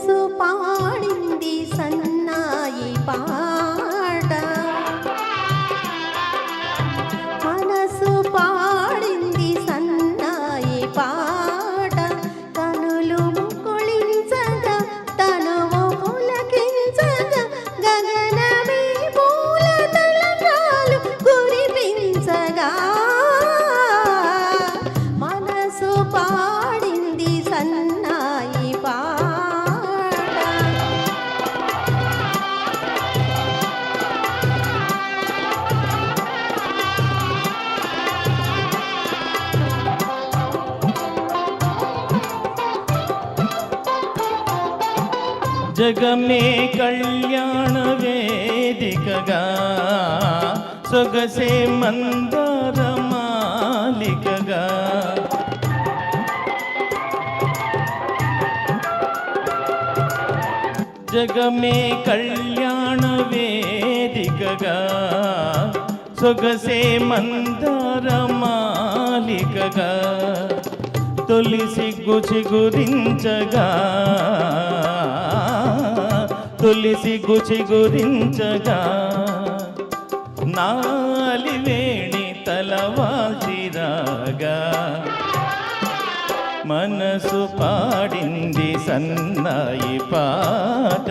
మనసు పాడింది సన్నాయి పాట. మనసు పాడింది సన్నాయి పాట. కనులు ముకుళించగా తనువు పులకించగా గగనమే పూల తలంబ్రాలు కురిపించగా. మనసు పాడింది సన్నాయి జగమే కళ్యాణ వేదికగా సొగసే మందర మాలికగా జగమే కళ్యాణ వేదికగా సొగసే మందర మాలికగా తొలి సిగ్గు చిగురించగా తొలి సిగ్గు చిగురించగా నాలి వేణి తలవాల్చిరాగా మనసు పాడింది సన్నాయి పాట.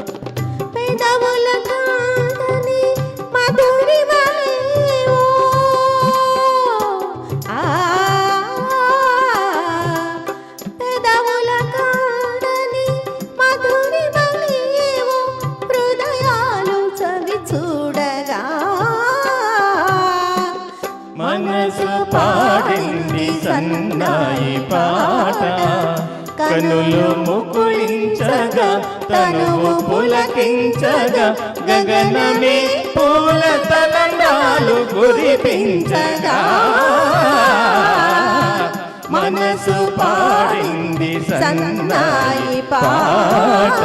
సన్నాయి పాట. కనులు ముకుళించగా తనువు పులకించగా గగనమే పూల తలండాలు కురిపించగా. మనసు పాడింది సన్నాయి పాట.